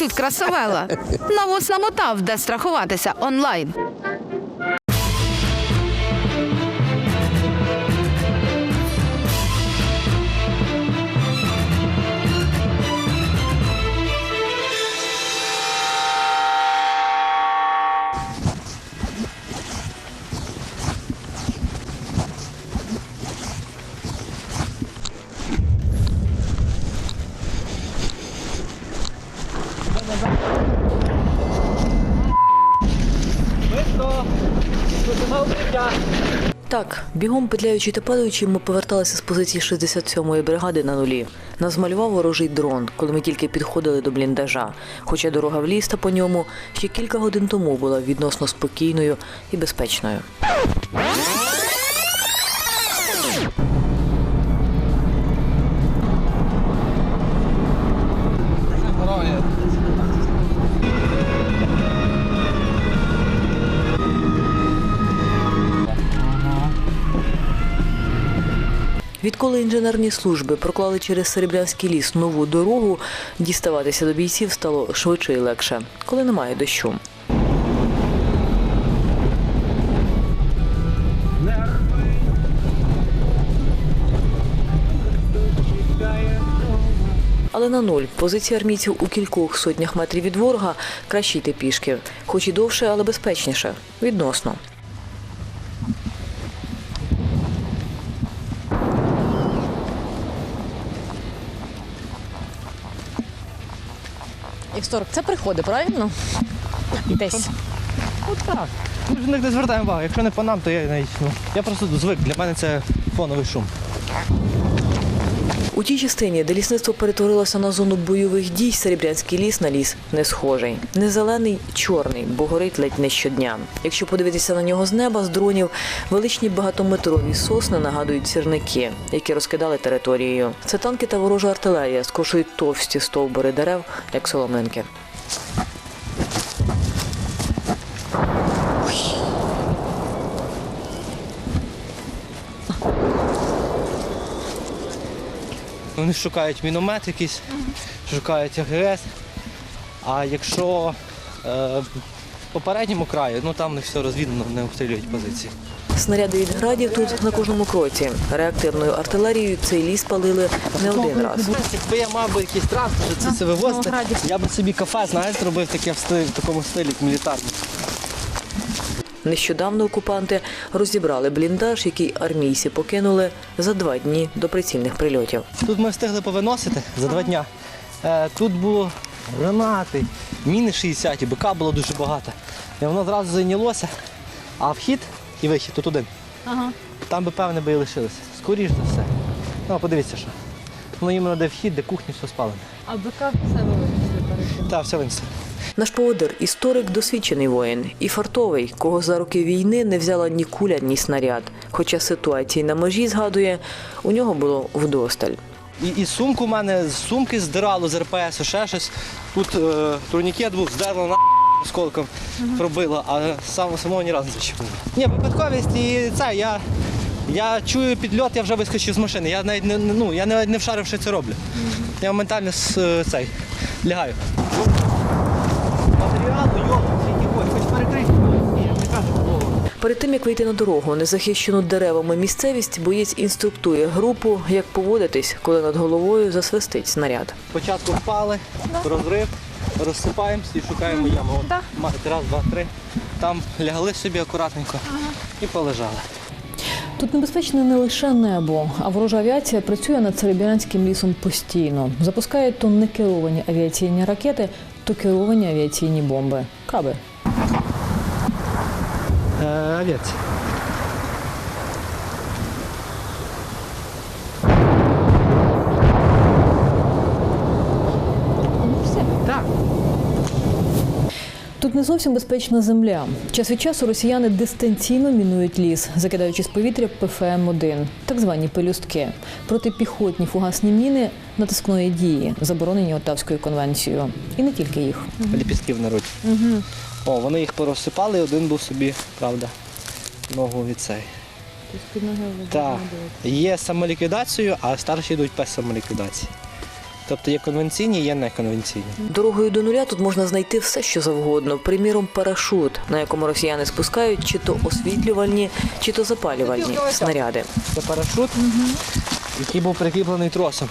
Від красавела. Навоз намотав, де страхуватися онлайн. Так, бігом петляючи та падаючи, ми поверталися з позиції 67-ї бригади на нулі. Нас змалював ворожий дрон, коли ми тільки підходили до бліндажа. Хоча дорога в ліс та по ньому ще кілька годин тому була відносно спокійною і безпечною. Відколи інженерні служби проклали через Серебрянський ліс нову дорогу, діставатися до бійців стало швидше і легше, коли немає дощу. Але на нуль позиція армійців у кількох сотнях метрів від ворога краще йти пішки, хоч і довше, але безпечніше. Відносно. Історик, це приходи, правильно? Десь. Ну так. Ми ж не звертаємо увагу. Якщо не по нам, то я навіть ну, я просто звик. Для мене це фоновий шум. У тій частині, де лісництво перетворилося на зону бойових дій, Серебрянський ліс на ліс не схожий. Не зелений, чорний, бо горить ледь не щодня. Якщо подивитися на нього з неба, з дронів, величні багатометрові сосни нагадують сірники, які розкидали територією. Це танки та ворожа артилерія скошують товсті стовбури дерев, як соломинки. Вони шукають міномет якийсь, шукають АГС. А якщо е, в попередньому краї, ну там не все розвідано, не обстрілюють позиції. Снаряди від градів тут на кожному кроці. Реактивною артилерією цей ліс палили не один раз. Якби я мав би якийсь транспорт, це все вивозити, я б собі кафе, знаєш, зробив таке в, стилі, в такому стилі, як мілітарний. Нещодавно окупанти розібрали бліндаж, який армійці покинули за два дні до прицільних прильотів. Тут ми встигли повиносити за два дня. Е, тут було гранати, міни 60, БК було дуже багато. І воно зразу зайнялося, а вхід і вихід тут один. Ага. Там би певне би і лишилися. Скоріш за все. Ну, подивіться, що. Ну, іменно де вхід, де кухня, все спалене. А БК все вивезли перед. Так, все винесли. Наш поводир історик досвідчений воїн і фартовий, кого за роки війни не взяла ні куля, ні снаряд. Хоча ситуації на межі згадує, у нього було вдосталь. І, і сумку в мене з сумки здирало з РПС, ще щось. Тут е, турнікет був, здерло на осколком пробило, а сам, самого ні разу не зачепило. Ні, випадковість і це, я, я чую підльот, я вже вискочив з машини. Я навіть не, ну, я навіть не вшарив, що це роблю. Я моментально з, е, цей, лягаю. Матеріалу, йо, скільки хоч, хоч перекрити. Ні, я не кажу голову. Перед тим як вийти на дорогу, незахищену деревами місцевість, боєць інструктує групу, як поводитись, коли над головою засвистить снаряд. Спочатку впали, розрив, розсипаємося і шукаємо яму. От, раз, два, три. Там лягли собі акуратненько і полежали. Тут небезпечне не лише небо, а ворожа авіація працює над Серебрянським лісом постійно. Запускає то не керовані авіаційні ракети, то керовані авіаційні бомби. Каби. Е, авіація. Не зовсім безпечна земля. Час від часу росіяни дистанційно мінують ліс, закидаючи з повітря ПФМ-1, так звані пелюстки, протипіхотні фугасні міни натискної дії, заборонені Оттавською конвенцією. І не тільки їх. Ліпістки в народі. Угу. О, вони їх порозсипали, один був собі, правда, ногу від цей. Так. Є з самоліквідацією, а старші йдуть без самоліквідації. Тобто є конвенційні, є неконвенційні. Дорогою до нуля тут можна знайти все, що завгодно. Приміром, парашут, на якому росіяни спускають чи то освітлювальні, чи то запалювальні снаряди. Це парашут, який був прикріплений тросом.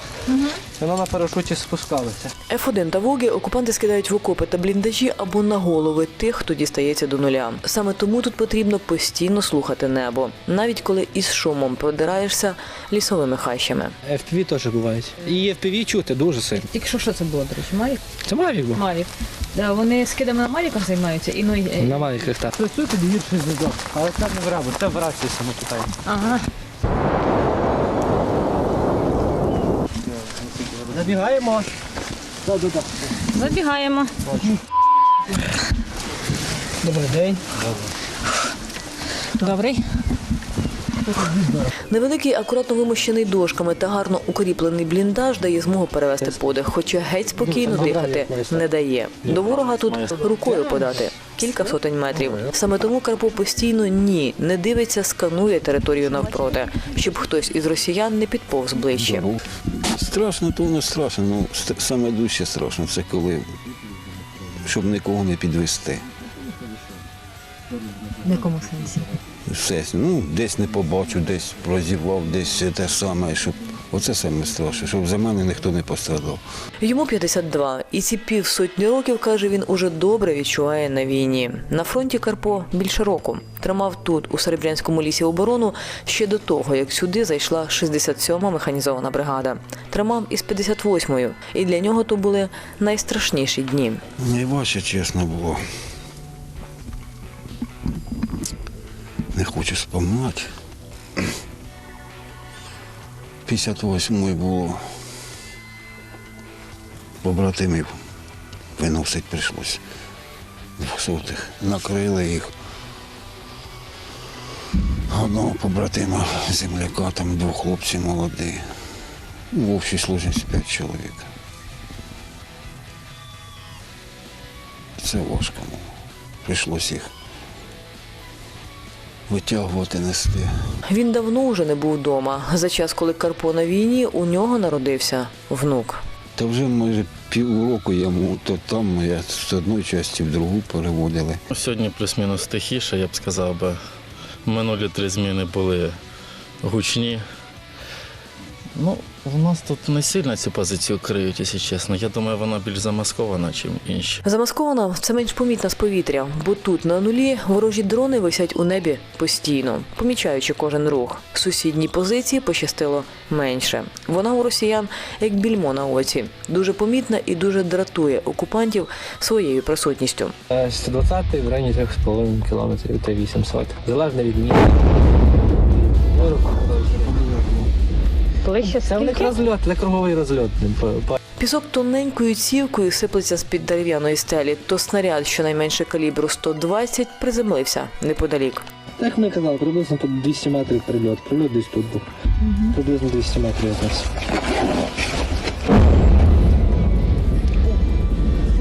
Воно на парашуті спускалося. Ф-1 та Воги окупанти скидають в окопи та бліндажі або на голови тих, хто дістається до нуля. Саме тому тут потрібно постійно слухати небо, навіть коли із шумом продираєшся лісовими хащами. FPV теж бувають. І FPV чути дуже сильно. Тільки що що це було, до речі? Мавік? Це Мавік був. Мавік. Да, вони скидами на Мавіках займаються і ну На Мавіках так. Гірший зв'язок. Але це не в рабу, це в рації саме питання. Ага. Забігаємо. Забігаємо. Добрий день. Добрий. Невеликий, акуратно вимощений дошками та гарно укріплений бліндаж дає змогу перевести подих, хоча геть спокійно дихати не дає. До ворога тут рукою подати. Кілька сотень метрів. Саме тому Карпо постійно ні, не дивиться, сканує територію навпроти, щоб хтось із росіян не підповз ближче. Страшно, то воно страшно. Ну, саме дужче страшно, це коли, щоб нікого не підвести. В якому сенсі? Все, ну, десь не побачу, десь прозівав, десь те саме, щоб. Оце саме страшне, щоб за мене ніхто не пострадав. Йому 52, і ці півсотні років, каже, він уже добре відчуває на війні. На фронті Карпо більше року. Тримав тут, у Серебрянському лісі оборону, ще до того, як сюди зайшла 67-ма механізована бригада. Тримав із 58-ю, і для нього то були найстрашніші дні. Найважче, чесно, було. Не хочу споминати. 58-й було. Побратимів виносить прийшлося. Двохсотих. Накрили їх. Одного побратима земляка, там двох хлопців молоді. В общій сложності 5 чоловік. Це важко. Прийшлося їх витягувати, нести. Він давно вже не був вдома. За час, коли Карпо на війні, у нього народився внук. Та вже майже півроку йому то там, я з одної частини в другу переводили. Сьогодні плюс-мінус тихіше, я б сказав би. Минулі три зміни були гучні. Ну, в нас тут не сильно цю позицію криють, якщо чесно. Я думаю, вона більш замаскована, ніж інші. Замаскована це менш помітна з повітря, бо тут на нулі ворожі дрони висять у небі постійно, помічаючи кожен рух. Сусідній позиції пощастило менше. Вона у росіян як більмо на оці, дуже помітна і дуже дратує окупантів своєю присутністю. 120 в районі 3,5 кілометрів та 800. Залежно від місця. Це в них розльот, це круговий розльот. Пісок тоненькою цівкою сиплеться з-під дерев'яної стелі, то снаряд щонайменше калібру 120 приземлився неподалік. Як ми казали, приблизно по 200 метрів прильот. Прильот десь тут був. Приблизно 200 метрів якраз.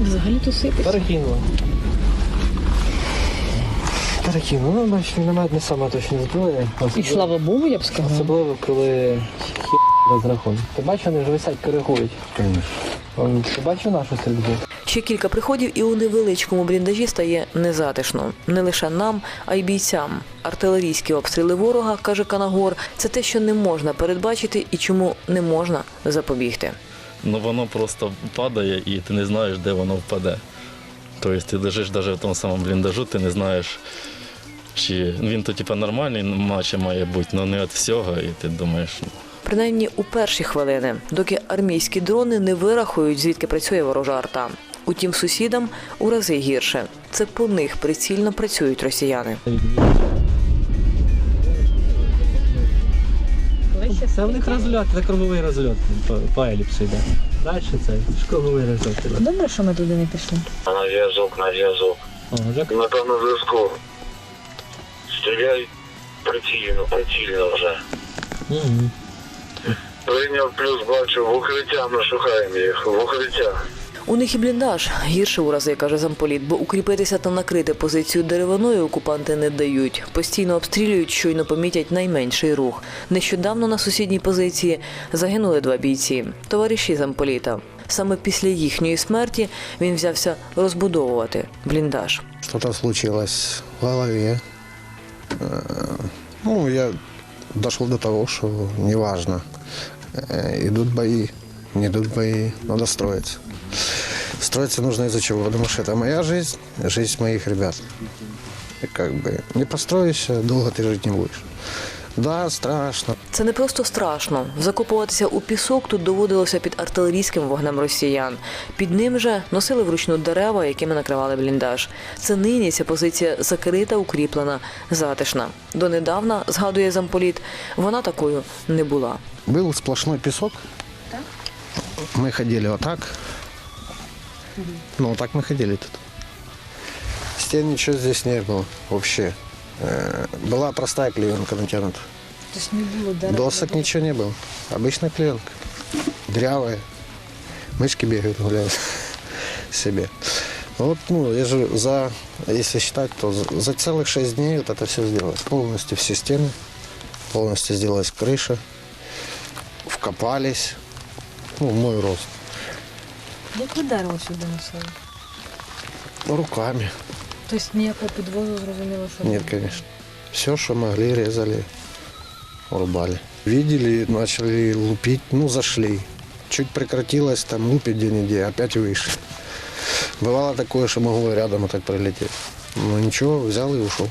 Взагалі то сипить. Перекинуло. Перекинуло. Ну, бачиш, міномет не сама точна зброя. І слава Богу, я б сказала. Особливо, коли хі розрахунок. Ти бачиш, вони вже висять, коригують. Ти бачив нашу стрільбу? Ще кілька приходів, і у невеличкому бліндажі стає незатишно. Не лише нам, а й бійцям. Артилерійські обстріли ворога, каже Канагор, це те, що не можна передбачити і чому не можна запобігти. Ну воно просто падає і ти не знаєш, де воно впаде. Тобто ти лежиш навіть в тому самому бліндажу, ти не знаєш, чи він то типу, нормальний, наче має бути, але не від всього, і ти думаєш, ну, Принаймні у перші хвилини, доки армійські дрони не вирахують, звідки працює ворожа арта. Утім, сусідам у рази гірше. Це по них прицільно працюють росіяни. Це в них розльот, це круговий розльот по, по еліпсу йде. Далі це школу розльот. Добре, що ми туди не пішли. На зв'язок, на зв'язок. Напевно, зв'язку. Стріляй прицільно, прицільно вже. Угу. Прийняв плюс бачу, в укриття ми шукаємо їх, в укриття. У них і бліндаж гірше у рази, каже замполіт, бо укріпитися та накрити позицію деревиною окупанти не дають. Постійно обстрілюють, щойно помітять найменший рух. Нещодавно на сусідній позиції загинули два бійці, товариші замполіта. Саме після їхньої смерті він взявся розбудовувати бліндаж. Что-то случилось в голове. Э, Ну, я дошел до того, что неважно, э, идут бои, не идут бои, надо строиться. Строиться нужно из-за чего? Потому что это моя жизнь, жизнь моих ребят. И как бы не построишься, долго ты жить не будешь. Да, страшно. Це не просто страшно. Закопуватися у пісок тут доводилося під артилерійським вогнем росіян. Під ним же носили вручну дерева, якими накривали бліндаж. Це нині ця позиція закрита, укріплена, затишна. Донедавна, згадує замполіт, вона такою не була. Был сплошной песок. Мы ходили вот так. Ну, так мы ходили тут. Стен ничего здесь не было вообще. Э, Была простая клеенка натянута. Тобто не було Досок ничего не было. Обычная клеенка. Дрявая. Мышки бегают, гуляют себе. Вот, ну, я же за, если считать, то за, за целых шесть дней вот это все сделалось. Полностью все стены, полностью сделалась крыша, вкопались, ну, в мой рост. Як ви дерево сюди носили? Руками. Тобто ніякого підвозу зрозуміло, що Нет, конечно. Все, что могли, резали, рубали. Видели, начали лупить, ну, зашли. Чуть прекратилось, там лупить где-нибудь, опять вышли. Бывало такое, что могло рядом так прилететь. Ну ничего, взял и ушел.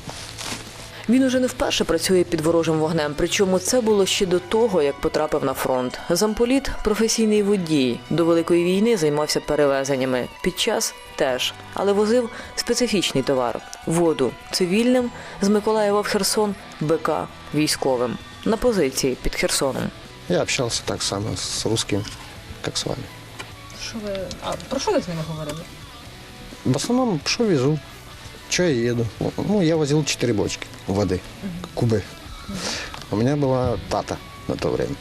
Він уже не вперше працює під ворожим вогнем. Причому це було ще до того, як потрапив на фронт. Замполіт професійний водій. До великої війни займався перевезеннями. Під час теж, але возив специфічний товар воду цивільним з Миколаєва в Херсон, БК військовим на позиції під Херсоном. Я общался так само с русским, как с вами. Що ви... А про що ви з ними говорили? В основном, что везу, что я еду. Ну, я возил 4 бочки воды, кубы. У меня была тата на то время.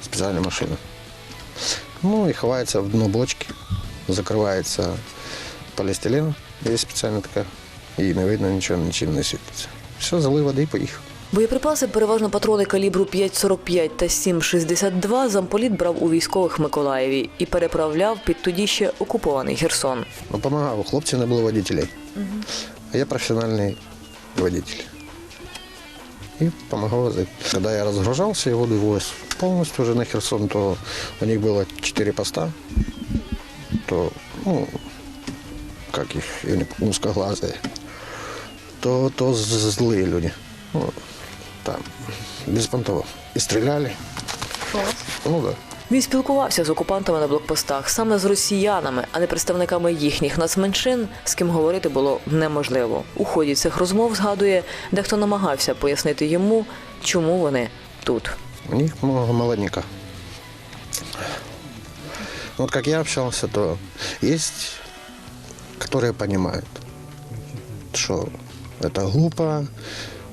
Специальная машина. Ну и ховается в дно бочки, закрывается полиэтилен, есть специальная такая, и не видно ничего, ничем не светится. Все, залил воды и поехал. Боєприпаси, переважно патрони калібру 5,45 та 7,62, замполіт брав у військових в Миколаєві і переправляв під тоді ще окупований Херсон. Ну, помогал. У хлопців не було водителей. А я профессиональный водитель. И помогал возить. Когда я разгружался и вывез полностью уже на Херсон, то у них было четыре поста. То, ну, как их, узкоглазые. То, то злые люди. Ну, там, без понтов. И стреляли. Ну да. Він спілкувався з окупантами на блокпостах саме з росіянами, а не представниками їхніх нацменшин, з ким говорити було неможливо. У ході цих розмов згадує, дехто намагався пояснити йому, чому вони тут. У них много молодняка. Вот как я общался, то есть, которые понимают, что это глупо,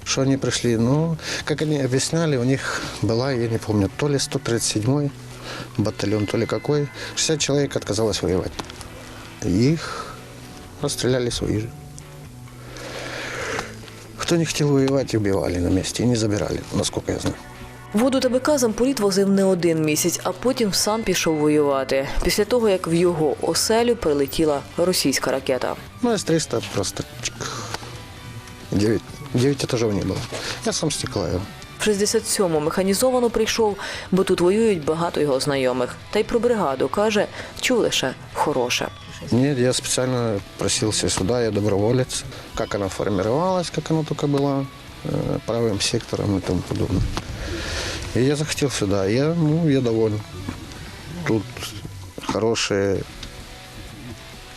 что они пришли. Но, как они объясняли, у них была, я не помню, то ли 137-й батальон, то ли какой. 60 человек отказалось воевать. Их расстреляли свои же. Кто не хотел воевать, убивали на месте и не забирали, насколько я знаю. Воду та бика замполіт возив не один місяць, а потім сам пішов воювати. Після того, як в його оселю прилетіла російська ракета. Ну, С-300 просто 9, 9 этажов не было. Я сам с Николаева. В 67-му механізовано прийшов, бо тут воюють багато його знайомих. Та й про бригаду каже, чув лише хороше. Нет, я специально просился сюда, я доброволец. Как она формировалась, как она только была, э, правым сектором и тому подобное. И я захотел сюда. Я, ну, я доволен. Тут хорошие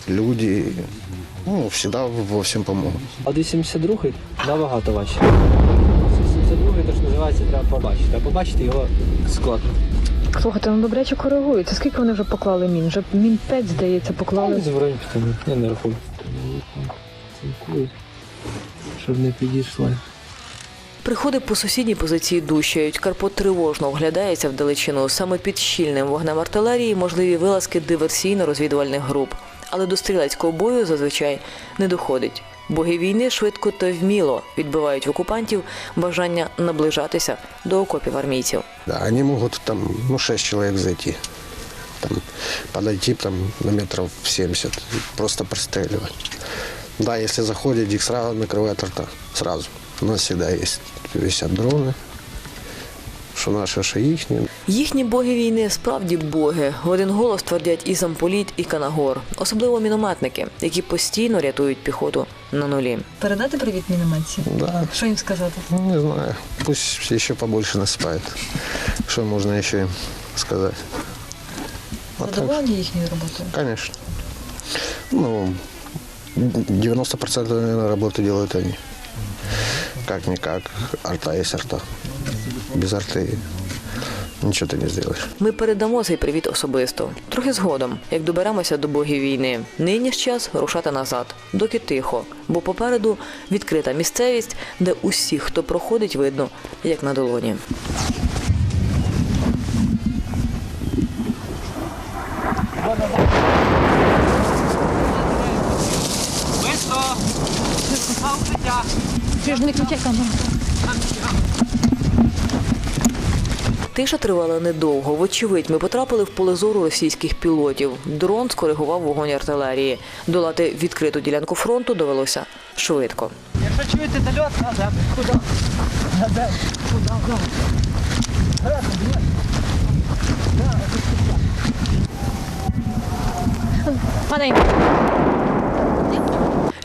люди, ну, всегда во всем помогут. А 82-й набагато важче. 82-й теж називається треба побачити. А побачити його складно. Слухайте, ну добряче коригується. Скільки вони вже поклали мін? Вже мін 5, здається, поклали. Десь в районі я не рахую. Щоб не підійшли. Приходить по сусідній позиції дущають. Карпо тривожно оглядається вдалечину. Саме під щільним вогнем артилерії можливі вилазки диверсійно-розвідувальних груп. Але до стрілецького бою зазвичай не доходить. Боги війни швидко та вміло відбивають в окупантів бажання наближатися до окопів армійців. Да, можуть могут там, ну, 6 чоловік зайти. там, подойти там, на метрів 70, просто пристрілювати. Да, якщо заходять, їх сразу накривають рта. Сразу. У нас завжди є висять дроны, что наши, что ихние. Їхні боги війни справді боги. В один голос твердять і замполіт, і канагор, особливо мінометники, які постійно рятують піхоту на нулі. Передати привіт мінометці. Да, Що їм сказати? не знаю, пусть еще побольше насыпает. Что можно еще им сказать? А Задоволені їхньою роботою? конечно. Ну, 90% наверное, работы делают они. Как-никак, арта есть арта. Без арты ничего ты не сделаешь. Ми передамо цей привіт особисто. Трохи згодом, як доберемося до богів війни. Нині ж час рушати назад, доки тихо, бо попереду відкрита місцевість, де усіх, хто проходить, видно, як на долоні. Тиша тривала недовго. Вочевидь, ми потрапили в поле зору російських пілотів. Дрон скоригував вогонь артилерії. Долати відкриту ділянку фронту довелося швидко. Якщо чуєте дольот, назад. Куди? Назад. Куди?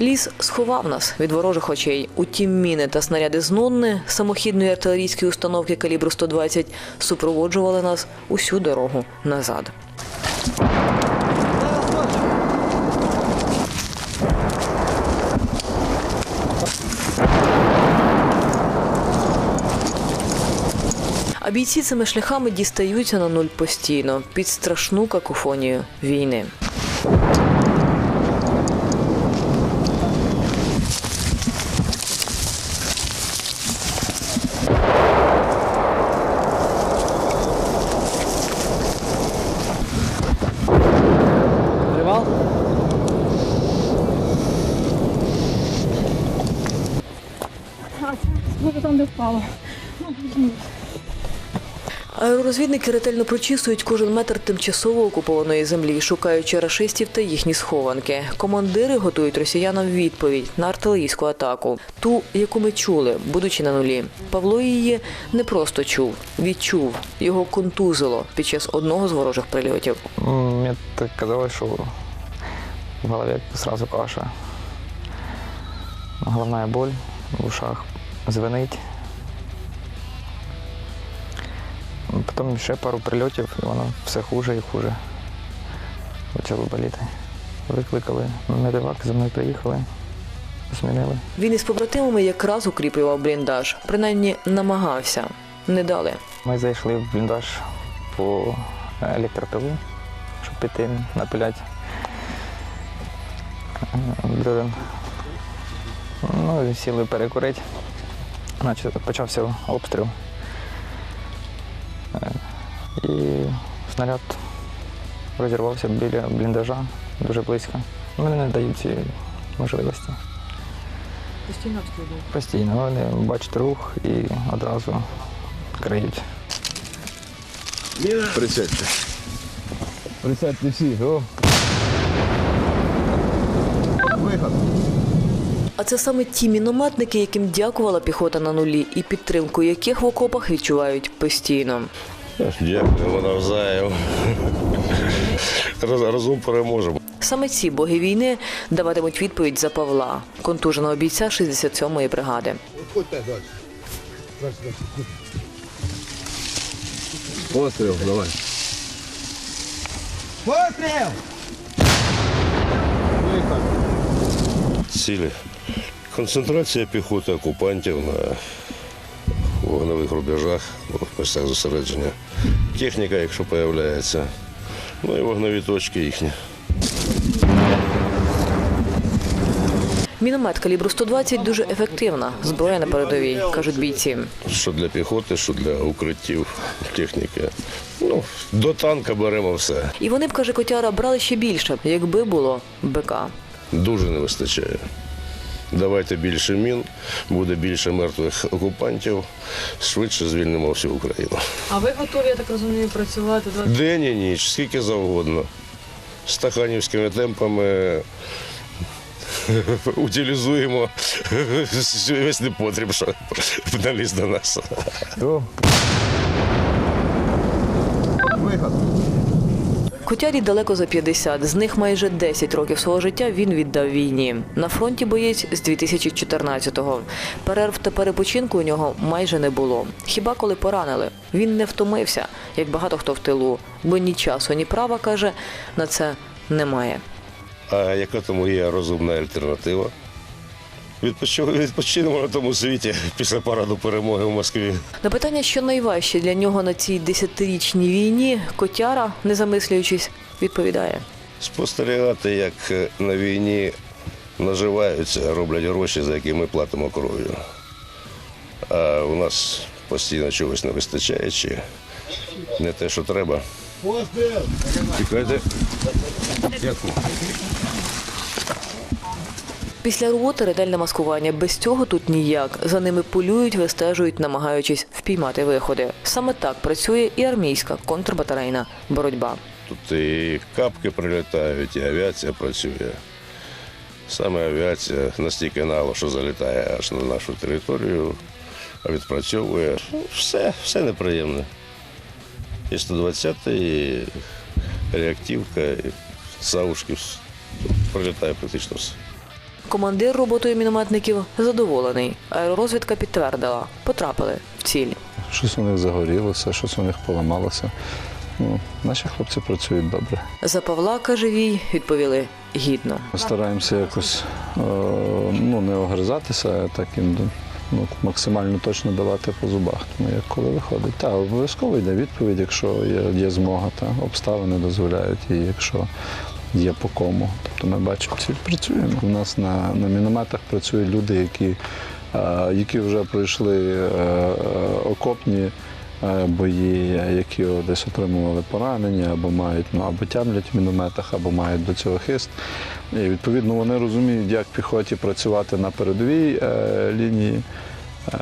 Ліс сховав нас від ворожих очей. Утім, міни та снаряди з Нонни, самохідної артилерійської установки калібру 120, супроводжували нас усю дорогу назад. А бійці цими шляхами дістаються на нуль постійно під страшну какофонію війни. Аеророзвідники ретельно прочісують кожен метр тимчасово окупованої землі, шукаючи рашистів та їхні схованки. Командири готують росіянам відповідь на артилерійську атаку, ту, яку ми чули, будучи на нулі. Павло її не просто чув, відчув. Його контузило під час одного з ворожих прильотів. М, Мне так казалось, что в голове сразу каша. Головная боль в ушах звенить. Потім ще пару прильотів, і воно все хуже і хуже. Почало боліти. Викликали медивак, за мною приїхали, змінили. Він із побратимами якраз укріплював бліндаж, принаймні намагався. Не дали. Ми зайшли в бліндаж по електропилу, щоб піти напиляти е. Ну сіли перекурити. Почався обстріл. І снаряд розірвався біля бліндажа дуже близько. Вони не дають цієї можливості. Постійно обстрілюють. Постійно вони бачать рух і одразу криють. Присядьте. Присядьте всі. О. А це саме ті мінометники, яким дякувала піхота на нулі, і підтримку яких в окопах відчувають постійно. Дякуємо навзаєм. Раз- Разом переможемо. Саме ці боги війни даватимуть відповідь за Павла, контуженого бійця 67-ї бригади. Постріл, давай. Цілі. Концентрація піхоти окупантів на вогневих рубежах, в місцях зосередження. Техніка, якщо з'являється. Ну і вогневі точки їхні. Міномет калібру 120 дуже ефективна зброя на передовій, кажуть бійці. Що для піхоти, що для укриттів техніки. Ну, до танка беремо все. І вони б, каже Котяра, брали ще більше, якби було БК. Дуже не вистачає. Давайте більше мін, буде більше мертвих окупантів, швидше звільнимо всю Україну. А ви готові, я так розумію, працювати День і ніч, скільки завгодно. Стаханівськими темпами утилізуємо весь непотріб, що наліз до нас. Котярі далеко за 50, з них майже 10 років свого життя він віддав війні. На фронті боєць з 2014-го. Перерв та перепочинку у нього майже не було. Хіба коли поранили? Він не втомився, як багато хто в тилу, бо ні часу, ні права, каже, на це немає. А яка тому є розумна альтернатива? Відпочи- Відпочинемо на тому світі після параду перемоги в Москві. На питання, що найважче для нього на цій десятирічній війні, котяра, не замислюючись, відповідає. Спостерігати, як на війні наживаються, роблять гроші, за які ми платимо кров'ю. А у нас постійно чогось не вистачає, чи не те, що треба. Чекайте. Дякую. Після роботи ретельне маскування. Без цього тут ніяк. За ними полюють, вистежують, намагаючись впіймати виходи. Саме так працює і армійська контрбатарейна боротьба. Тут і капки прилітають, і авіація працює. Саме авіація настільки нало, що залітає аж на нашу територію, а відпрацьовує. Ну, Все, все неприємне. І 120 і реактивка, і савушки. Прилітає практично все. Командир роботою мінометників задоволений. Аеророзвідка підтвердила, потрапили в ціль. Щось у них загорілося, щось у них поламалося. Ну, наші хлопці працюють добре. За Павла, каже Вій, відповіли гідно. Стараємося якось е, ну, не огризатися, а так їм ну, максимально точно давати по зубах. Тому як коли виходить. Та обов'язково йде відповідь, якщо є, є змога, та обставини дозволяють, і якщо є по кому. Тобто ми бачимо, ціль працюємо. У нас на, на мінометах працюють люди, які, е, які вже пройшли е, окопні. е, Бої, які десь отримували поранення, або мають ну або тямлять в мінометах, або мають до цього хист. І відповідно вони розуміють, як піхоті працювати на передовій лінії. Е,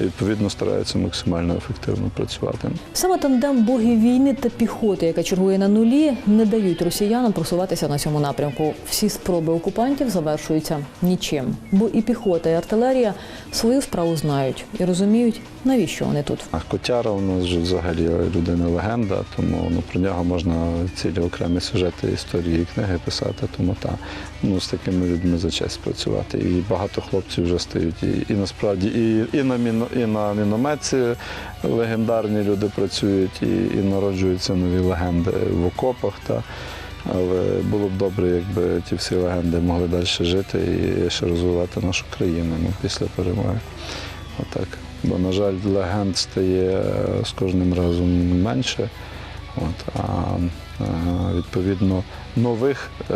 відповідно стараються максимально ефективно працювати. Саме тандем богів війни та піхоти, яка чергує на нулі, не дають росіянам просуватися на цьому напрямку. Всі спроби окупантів завершуються нічим, бо і піхота, і артилерія свою справу знають і розуміють, навіщо вони тут. А Котяра у нас же взагалі людина легенда, тому ну, про нього можна цілі окремі сюжети, історії, і книги писати. Тому та ну з такими людьми за честь працювати. І багато хлопців вже стають. І, і насправді і, і на міно, і на мінометці легендарні люди працюють, і, і народжуються нові легенди в окопах. Та. Але було б добре, якби ті всі легенди могли далі жити і ще розвивати нашу країну ну, після перемоги. Отак. Бо, на жаль, легенд стає е, з кожним разом менше. От, а, а відповідно нових е,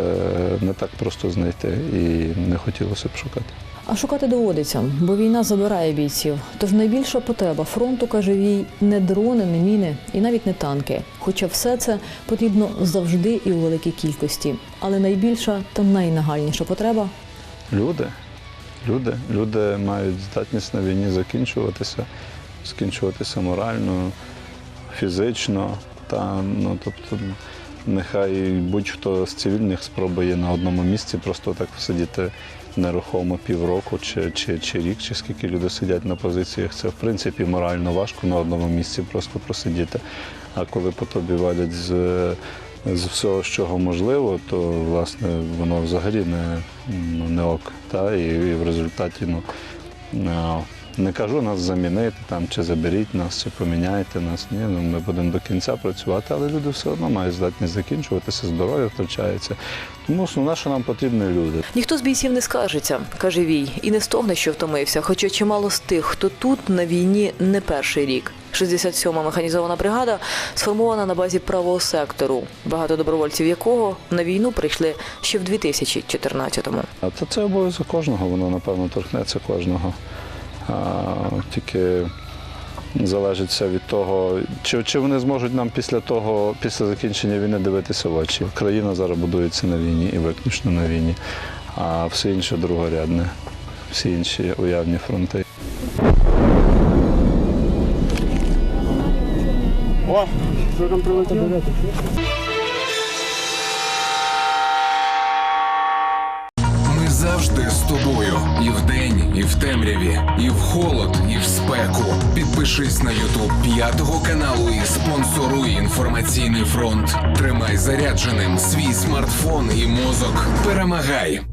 не так просто знайти і не хотілося б шукати. А шукати доводиться, бо війна забирає бійців. Тож найбільша потреба фронту, каже Вій, не дрони, не міни і навіть не танки. Хоча все це потрібно завжди і у великій кількості. Але найбільша та найнагальніша потреба Люди, люди, люди мають здатність на війні закінчуватися, закінчуватися морально, фізично. Та, ну, тобто, нехай будь-хто з цивільних спробує на одному місці просто так сидіти нерухомо півроку чи, чи, чи рік, чи скільки люди сидять на позиціях. Це в принципі морально важко на одному місці просто просидіти. А коли по тобі валять з, з всього, з чого можливо, то власне воно взагалі не, ну, не ок. Та? І, і в результаті ну, не кажу нас замінити там, чи заберіть нас, чи поміняйте нас. Ні, ну, ми будемо до кінця працювати, але люди все одно мають здатність закінчуватися, здоров'я втрачається. Тому основне, що нам потрібні люди. Ніхто з бійців не скаржиться, каже Вій, і не стогне, що втомився. Хоча чимало з тих, хто тут на війні не перший рік. 67-ма механізована бригада сформована на базі правого сектору, багато добровольців якого на війну прийшли ще в 2014-му. А то це обов'язок кожного, воно напевно торкнеться кожного. Тільки залежить все від того, чи, чи вони зможуть нам після того, після закінчення війни дивитися в очі. Країна зараз будується на війні і виключно на війні, а все інше другорядне. всі інші уявні фронти. О, що там прилетіло? Тобою. І вдень, і в темряві, і в холод, і в спеку. Підпишись на Ютуб п'ятого каналу і спонсоруй інформаційний фронт. Тримай зарядженим свій смартфон і мозок. Перемагай!